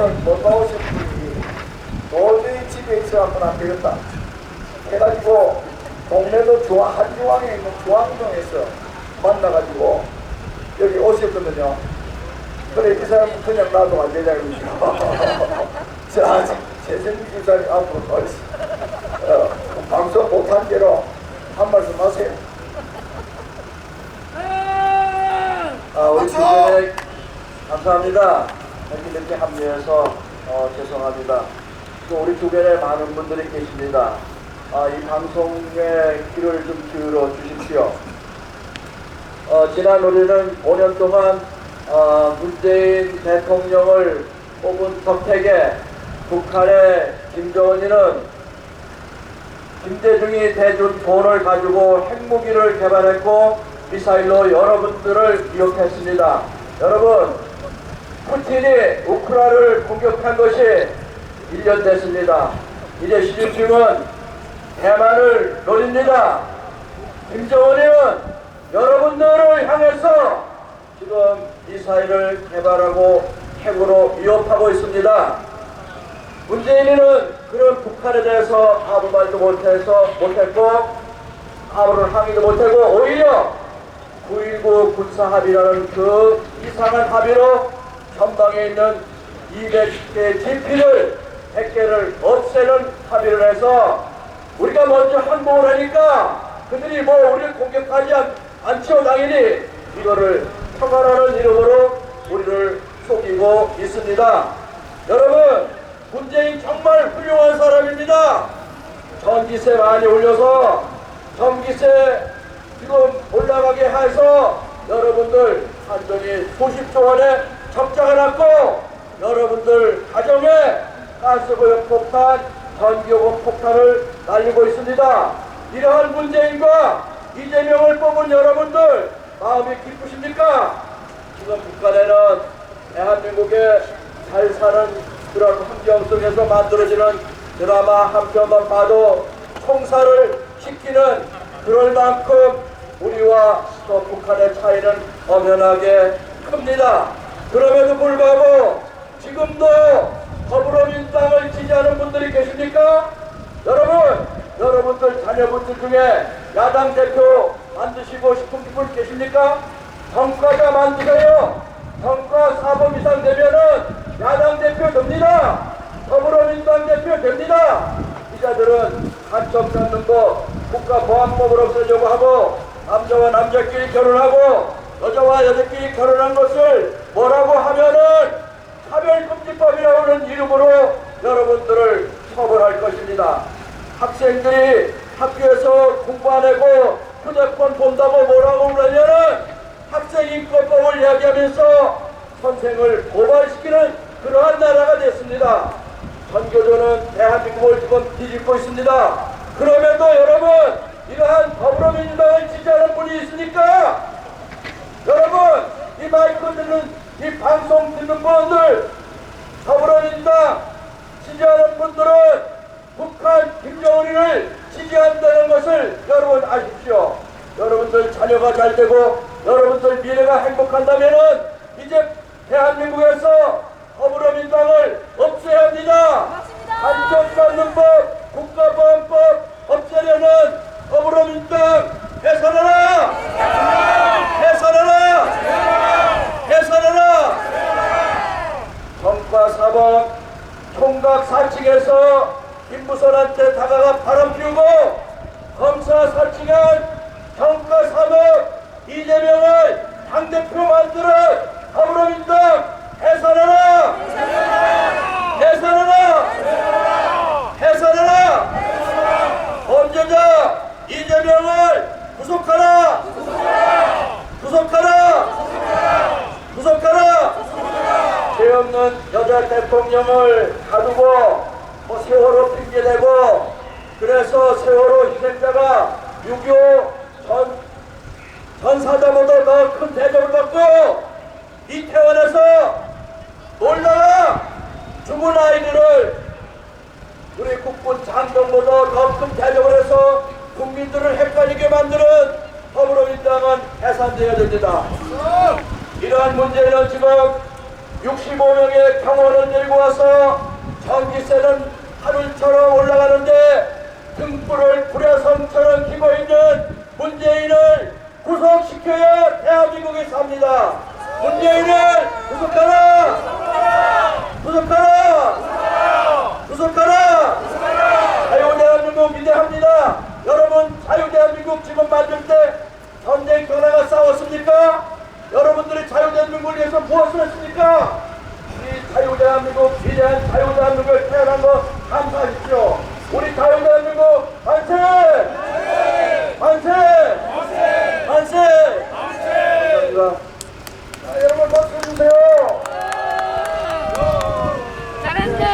오늘 못 나오신 분이 도저히 집에 있어갖고는 안 되겠다. 해가지고 동네도 중앙, 한중앙에 있는 중앙동에서 만나가지고 여기 오셨거든요. 그래 이 사람 그냥 놔도 안 되냐 이거죠. 자, 최선희 집사님 앞으로 가시. 어, 방송 못한 대로 한 말씀 하세요. 아, 우리 주변에 감사합니다. 이렇게 늦게 합류해서 어, 죄송합니다. 또 우리 주변에 많은 분들이 계십니다. 아, 이 방송에 귀를 좀 기울여 주십시오. 어, 지난 우리는 5년 동안 어, 문재인 대통령을 뽑은 덕택에 북한의 김정은이는 김대중이 대준 돈을 가지고 핵무기를 개발했고 미사일로 여러분들을 기억했습니다. 여러분, 푸틴이 우크라를 공격한 것이 1년 됐습니다. 이제 시중은 대만을 노립니다. 김정은이는 여러분들을 향해서 지금 미사일을 개발하고 핵으로 위협하고 있습니다. 문재인이는 그런 북한에 대해서 아무 말도 못해서 못했고 아무런 항의도 못하고 오히려 9.19 군사합의라는 그 이상한 합의로 전방에 있는 200개 GP를 100개를 없애는 합의를 해서 우리가 먼저 항복을 하니까 그들이 뭐 우리를 공격하지 않, 않죠 당연히 이거를 평화라는 이름으로 우리를 속이고 있습니다. 여러분 문재인 정말 훌륭한 사람입니다. 전기세 많이 올려서 전기세 지금 올라가게 해서 여러분들 한전이 수십조 원의 적자가 났고 여러분들 가정에 가스고용 폭탄, 전기요금 폭탄을 날리고 있습니다. 이러한 문재인과 이재명을 뽑은 여러분들 마음이 기쁘십니까? 지금 북한에는 대한민국에 잘 사는 그런 환경 속에서 만들어지는 드라마 한 편만 봐도 총살을 시키는 그럴 만큼 우리와 또 북한의 차이는 엄연하게 큽니다. 그럼에도 불구하고 지금도 더불어민주당을 지지하는 분들이 계십니까? 여러분, 여러분들 자녀분들 중에 야당 대표 만드시고 싶은 분 계십니까? 성과자 만드세요. 성과 4번 이상 되면은 야당 대표 됩니다. 더불어민주당 대표 됩니다. 기자들은 간첩 잡는 거 국가보안법을 없애려고 하고 남자와 남자끼리 결혼하고 여자와 여자끼리 결혼한 것을 뭐라고 하면은 차별금지법이라는 이름으로 여러분들을 처벌할 것입니다. 학생들이 학교에서 공부 안 하고 휴대폰 본다고 뭐라고 그러냐는 학생 인권법을 이야기하면서 선생을 고발시키는 그러한 나라가 됐습니다. 전교조는 대한민국을 지금 뒤집고 있습니다. 그럼에도 여러분 이러한 더불어민주당을 지지하는 분이 있으니까 여러분 이 마이크 듣는 이 방송 듣는 분들 더불어민주당 지지하는 분들은 북한 김정은이를 지지한다는 것을 여러분 아십시오. 여러분들 자녀가 잘 되고 여러분들 미래가 행복한다면은 이제 대한민국에서 더불어민주당을 없애야 합니다. 간첩받는 법, 국가보안법 없애려는 더불어민주당 해산하라! 해산하라! 해산하라! 4번 총각 4층에서 김부선한테 다가가 바람 피우고 검사 4층은 정과 3번 이재명을 당대표 만들어 더불어민주당 해산하라! 해산하라! 해산하라! 범죄자 이재명을 구속하라! 구속하라! 구속하라! 죄 여자 대통령을 가두고 뭐 세월호 핑계대고 그래서 세월호 희생자가 6.25전 전사자보다 더 큰 대접을 받고 이태원에서 놀다가 죽은 아이들을 우리 국군 장병보다 더 큰 대접을 해서 국민들을 헷갈리게 만드는 더불어민주당은 해산되어야 됩니다. 이러한 문제는 지금 65명의 병원을 데리고 와서 전기세는 하늘처럼 올라가는데 등불을 불야성처럼 키고 있는 문재인을 구속시켜야 대한민국이 삽니다. 문재인을 구속하라! 구속하라! 구속하라! 자유대한민국 위대합니다. 여러분 자유대한민국 지금 만들 때 전쟁 전화가 싸웠습니까? 여러분들이 자유대한민국을 위해서 무엇을 했습니까? 위대한 자유대한민국을 태어난 거 감사하십시오.